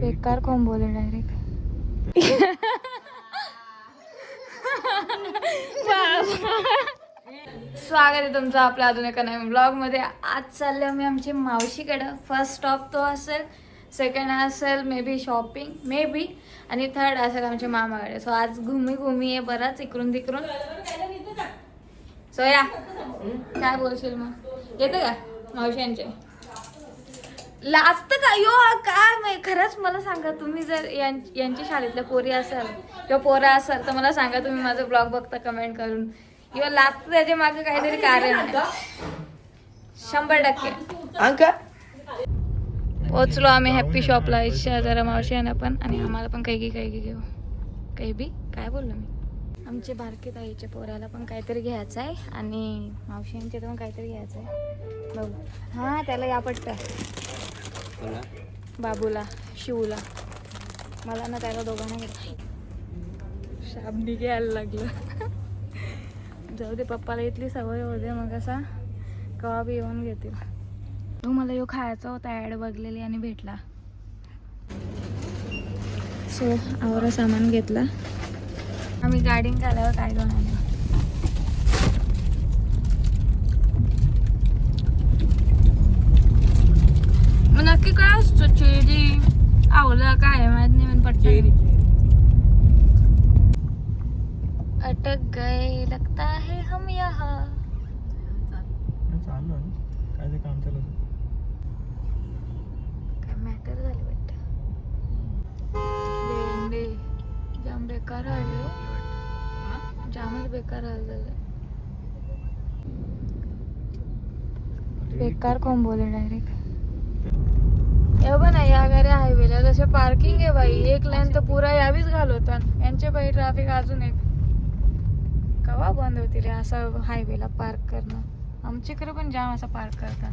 बेकार कोंबवले डायरेक्ट स्वागत आहे तुमचं आपल्या अजून एका नवीन ब्लॉगमध्ये आज चालले आम्ही आमची मावशीकडं. फर्स्ट स्टॉप तो असेल सेकंड असेल may be shopping may be आणि थर्ड असेल आमच्या मामाकडे. सो आज घुमी घुमी आहे बराच इकडून तिकडून. सो या. काय बोलशील मग? येतं का मावशी लाजत का? यो काय माहीत? खरंच मला सांगा तुम्ही जर यां- यांच्या शाळेतल्या पोरी असाल किंवा पोरा असाल तर मला सांगा तुम्ही माझं ब्लॉग बघता कमेंट करून. किंवा लाजतं त्याच्यामागे काहीतरी कारण आहे. शंभर टक्के. अंका? पोचलो आम्ही हॅप्पी शॉपला इच्छा जरा मावशी यांना पण आणि आम्हाला पण काही काही काही घेऊ. काही बी? काय बोललो मी? आमचे बारके ताईच्या पोराला पण काहीतरी घ्यायचं आहे आणि मावशी यांच्या पण काहीतरी घ्यायचं आहे. बघू. हां त्याला या पटतं बाबूला शिवला. मला ना त्याला दोघांना घेतला शाबनी घ्यायला लागलं. जाऊ दे पप्पाला इथली सवय होते मग असा. कवा बी येऊन घेतील. तो मला यो खायचा होता ॲड बघलेली आणि भेटला. सो आवरा सामान घेतला. आम्ही गाडीन आल्यावर काय घेऊन आलो मग असतं चेरी. आवला काय आहे माहीत नाही पण अटक गए लगता है हम यहाँ. चालू काय ते काम चालू काय मॅटर झालं वाटतं. जाम बेकार आले हो. जामच बेकार झालं. बेकार कोंबवले डायरेक्ट हे पण आहे या घरी हायवेला जसे पार्किंग आहे बाई एक लाईन तर पुरा यावीच घालवतात. यांच्या बाई ट्रॅफिक अजून एक. कवा बंद होतील हे असं हायवेला पार्क करणं? आमच्याकडे पण जाम असं पार्क करतात.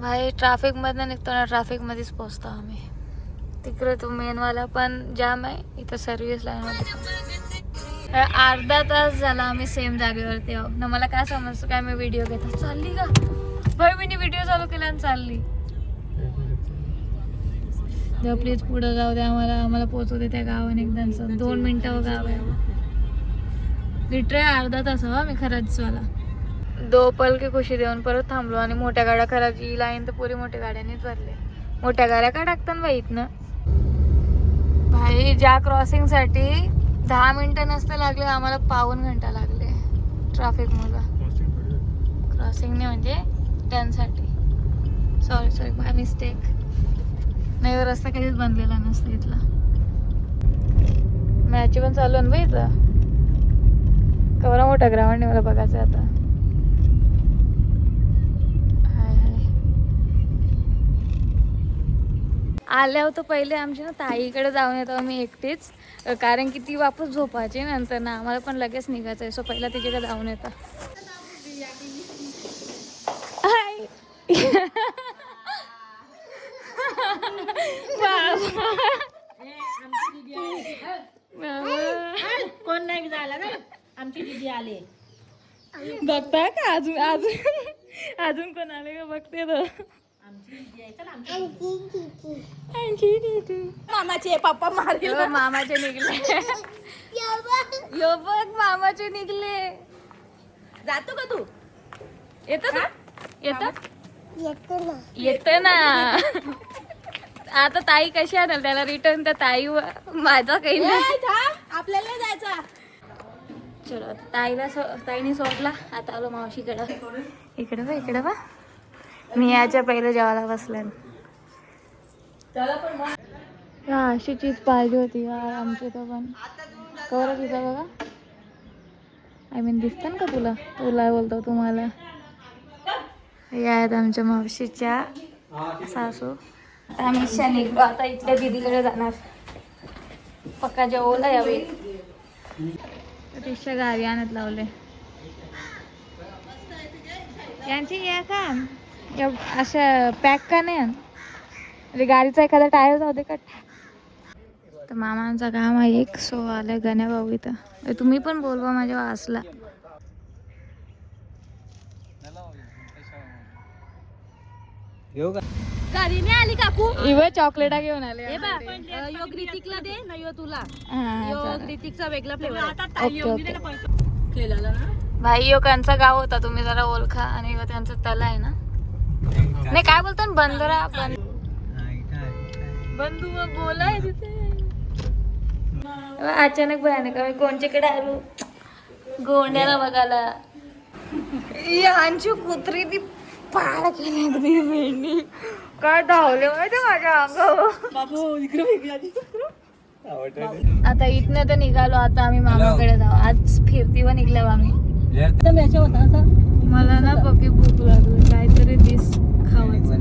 भाई ट्रॅफिक मधनं निघतो ना ट्रॅफिक मध्येच पोहोचतो आम्ही. तिकडे तो मेनवाला पण जाम आहे इथं सर्व्हिस लाईन मध्ये. अर्धा तास झाला आम्ही सेम जागेवरती आहो ना मला काय समजतं काय मी व्हिडिओ घेतो चालली का? मी व्हिडिओ चालू केला आणि चालली. देवा प्लीज पुढं जाऊ दे आम्हाला. आम्हाला पोहोचू दे त्या गावाने एकदा दोन मिनिटं गाव आहे. लिटरे अर्धा तास हवा मी खरंच वाला दो पल की खुशी देऊन परत थांबलो आणि मोठ्या गाड्या करायची लाईन तर पुरी मोठ्या गाड्यांनीच भरले. मोठ्या गाड्या का टाकतात बाई इथनं? भाई ज्या क्रॉसिंगसाठी दहा मिनिटं नसते लागले आम्हाला पाऊन घंटा लागले. ट्रॅफिक मुलं क्रॉसिंगने म्हणजे त्यांसाठी सॉरी सॉरी बाय मिस्टेक नाही रस्ता कधीच बनलेला नसतो इथला. मॅच पण चालू आहे ना इथं? कवरा मोठा ग्राउंड आहे मला बघायचं आता. हाय हाय. पहिले आमची ना ताईकडे जाऊन येतो मी एकटीच. कारण की ती वापस झोपायची नंतर ना. आम्हाला पण लगेच निघायचं आहे. सो पहिला तिच्याकडे जाऊन येतं हाय बाबा. कोण नाही झाला का आमची दिदी आले. बघताय का? अजून अजून अजून कोण आले का? बघते तर आमची दिदी आहे चल आमची आणखी दीदी. मामाचे पप्पा मारे यो, मामाचे निघले. यो बघ. मामाचे निघले. जातो का तू? येत येत? येत ना. आता ताई कशी आणल? त्याला रिटर्न त्या ताई माझा काही नाही. आपल्याला जायचा. चलो आता ताईला सो ताईने सोडला. आता आलो मावशीकडं. इकडे बा इकडे बा मी याच्या पहिले जेवायला बसले. हा अशी चीज पाहिजे होती यार आमची तर पण. कवर तिचा बघा. आय मीन दिसतं ना का तुला? तुला बोलतो तुम्हाला. या आहेत आमच्या मावशीच्या सासू. आम्ही निघलो आता इथल्या दिदीकडे जाणार. पक्का जेवला यावे. पेक्षा गावी आणत लावले. यांची या का? अशा पॅक का नाही म्हणजे गाडीचा एखादा टायर जाऊ दे का? तर मामांचा काम आहे एक सो आलं गण्या भाऊ इथं. तुम्ही पण बोलवा माझ्या वासला. येऊ का? घरी नाही आली काकू? इवे चॉकलेटा घेऊन आले. हे बा अ, यो ग्रितिकला दे ना यो तुला. यो चालेल. ग्रितिकचा वेगळा फ्लेवर ना? भाई यो त्यांचा गाव होता. तुम्ही जरा ओळखा. आणि यो त्यांचा तला आहे ना? नाही काय बोलतात बंदरा बंद बंधू मग बोलाय तिथे अचानक भयानक आम्ही कोणच्याकडे आलो? गोंड्याला बघायला. यांची कुत्री ती पाड केली अगदी मेंढी काय धावले माहिती माझ्या अंगावर? आता इथनं तर निघालो आता आम्ही मामाकडे जाऊ. आज फिरतीवर निघलो आम्ही. मला ना पप्पी भूक लागली. काहीतरी दिस खावायचं.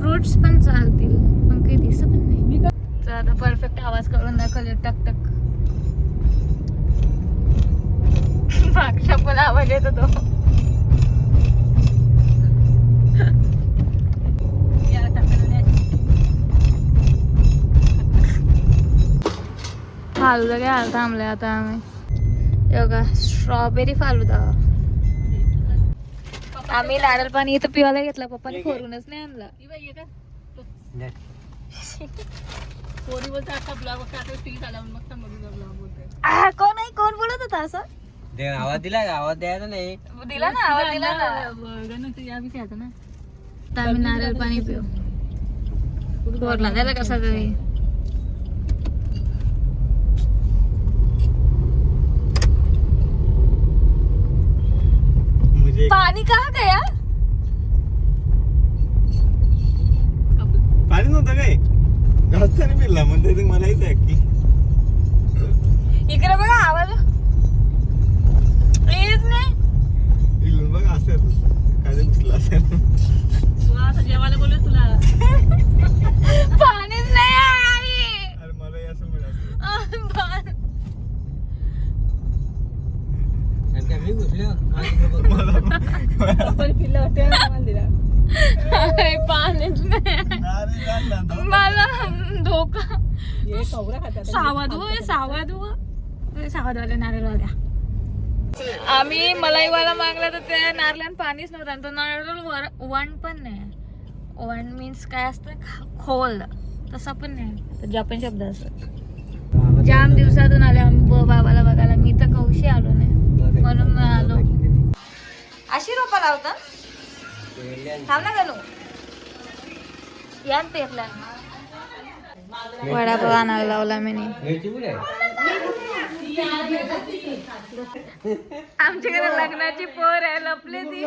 फ्रुट्स पण चालतील पण काही दिसत पण नाही. तर आता परफेक्ट आवाज करून दाखवले टक टक. मागच्या पण आवाज येतो तो फालुदा घ्यायला थांबले आता आम्ही. योगा स्ट्रॉबेरी फालुदा. आम्ही नारळ पाणी इथं पिवायला घेतला पप्पाने खोरूनच नाही आणला. कोणी बोलतो आता ब्लॉग आता टी झाला मग ब्लॉग बोलतोय आ, कोण आहे? कोण बोलत होता असं? आवाज दिला आवाज द्यायचा नाही. दिला ना आवाज दिला ना. या विषयाचा ना. आता आम्ही नारळ पाणी पिऊ. त्याला कसा काही पाणी कहा गया? पाणी नव्हतं काय? घासताना पिल्ला म्हणते ते मला यायचं की. इकडे बघा आवाज. येत नाही. बघ असेल काय घुसला असेल तुला आता जेवायला बोलले तुला पाणीच नाही आहे. अरे मला हे असं मिळालं आ, पाणी. पण पिल्लं वाटते मला दिला अरे, पाणीच नाही नारळ काढला तो. मला धोका. हे कवरा खातात सावध हो सावध. हो सावधवाले नारळवाल्या आम्ही मलाईवाला मागला तर त्या नारळात पाणीच नव्हतं आणि तो नारळ वर वण पण नाही. वण मीन्स काय असतं? खा- खोल. तसा पण नाही. जपान शब्द असं जाम दिवसातून आले आम्ही ब बाबाला बघायला. मी तर कौशी आलो नाही. म्हणून मी आलो. अशी रोपा लावता? थांब ना गणू यान पेरला. वडापाव आणायला लावला मी आमच्याकडे लग्नाची पोर आहे लपली ती.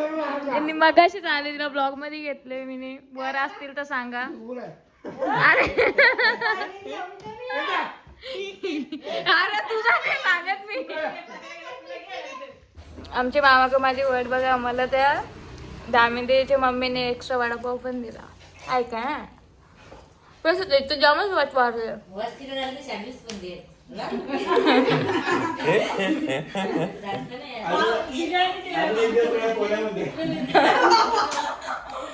त्यांनी मगाशीच आली तिला ब्लॉगमध्ये घेतले मी वर असतील तर सांगा. अरे. अरे तुझा नाही सांगत मी. आमच्या मामाकडे माझी वड बघा आम्हाला त्या दामिंदेच्या मम्मीने एक्स्ट्रा वडापाव पण दिला. ऐका ना कसं ते तर जामच वाट वाढलं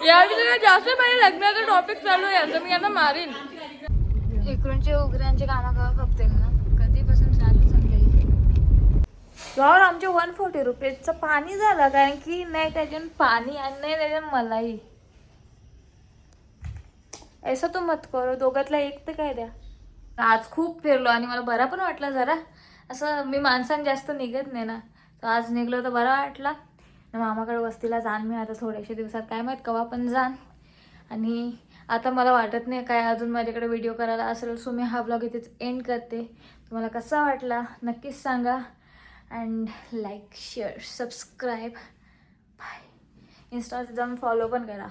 यावेळी जास्त पहिले लग्नाचा टॉपिक चालू आहे आता मी यांना मारीन. इकडूनचे उघड्यांचे कामा खपतील ना कधीपासून चालू चांगले यावर आमचे वन फोर्टी रुपीजचं पाणी झालं कारण की नाही त्याच्यात पाणी आणि नाही त्याच्यात मलाई. ऐसा तू मत करो दोघातला एक तर काय द्या. आज खूप फिरलो आणि मला बरा पण वाटला जरा. असं मी माणसां जास्त निघत नाही ना. तर आज निघलो तर बरा वाटला. मामाकडं मामाकडे वस्तीला जाण मी आता थोड्याशा दिवसात काय माहीत कवा पण जाण. आणि आता मला वाटत नाही काय अजून माझ्याकडे व्हिडिओ करायला असेल सो मी हा ब्लॉग इथेच एंड करते. तुम्हाला कसा वाटला नक्कीच सांगा. And like share subscribe bye इंस्टाचं जाऊन फॉलो पण करा.